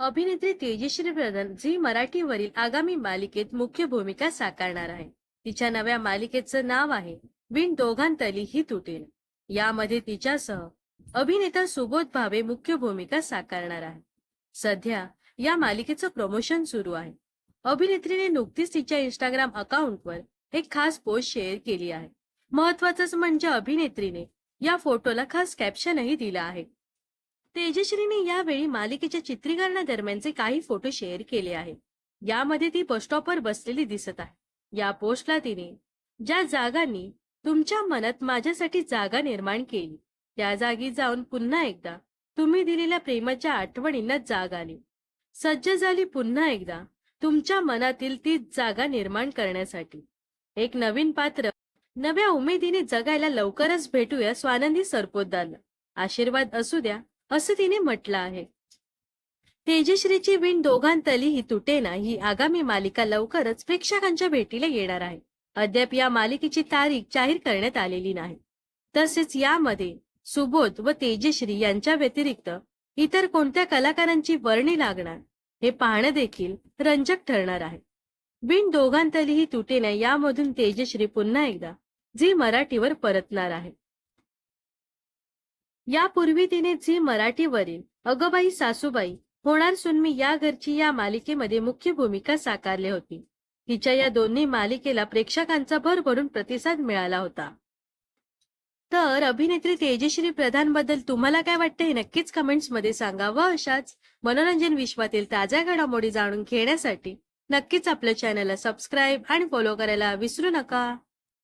अभिनेत्री तेजश्री प्रधान झी मराठीवरील आगामी मालिकेत मुख्य भूमिका साकारणार आहे. तिच्या नव्या मालिकेचं नाव आहे बिन दोघांतली ही तुटेल यामध्ये तिच्यासह अभिनेता सुबोध भावे मुख्य भूमिका साकारणार आहे. सध्या या मालिकेचं प्रमोशन सुरू आहे. अभिनेत्रीने नुकतीच तिच्या इंस्टाग्राम अकाउंटवर एक खास पोस्ट शेअर केली आहे. महत्वाचंच म्हणजे अभिनेत्रीने या फोटोला खास कॅप्शनही दिलं आहे. तेजश्रीने यावेळी मालिकेच्या चित्रीकरणादरम्यानचे काही फोटो शेअर केले आहेत. यामध्ये ती बस स्टॉपवर बसलेली दिसत आहे. या पोस्टला तिने ज्या जागांनी तुमच्या मनात माझ्यासाठी जागा निर्माण केली त्या जागी जाऊन पुन्हा एकदा तुम्ही दिलेल्या प्रेमाच्या आठवणींना जाग आली. सज्ज झाली पुन्हा एकदा तुमच्या मनातील ती जागा निर्माण करण्यासाठी. एक नवीन पात्र नव्या उमेदीने जगायला लवकरच भेटूया स्वानंदी सरपोतदारला. आशीर्वाद असू द्या. असं तिने म्हटलं आहे. तेजश्रीची विण दोघांतली ही तुटेना ही आगामी मालिका लवकरच प्रेक्षकांच्या भेटीला येणार आहे. अद्याप या मालिकेची तारीख जाहीर करण्यात आलेली नाही. तसेच यामध्ये सुबोध व तेजश्री यांच्या व्यतिरिक्त इतर कोणत्या कलाकारांची वर्णी लागणार हे पाहणं देखील रंजक ठरणार आहे. बिन दोघांतली ही तुटेना यामधून तेजश्री पुन्हा एकदा झी मराठीवर परतणार आहे. यापूर्वी तिने झी मराठीवरील अगबाई सासूबाई होणार सुनमी या घरची या मालिकेमध्ये मुख्य भूमिका साकारली होती. तिच्या या दोन्ही मालिकेला प्रेक्षकांचा भरभरून प्रतिसाद मिळाला होता. तर अभिनेत्री तेजश्री प्रधानबद्दल तुम्हाला काय वाटतं हे नक्कीच कमेंट्समध्ये सांगा व अशाच मनोरंजन विश्वातील ताज्या घडामोडी जाणून घेण्यासाठी नक्कीच आपल्या चॅनलला सबस्क्राईब आणि फॉलो करायला विसरू नका.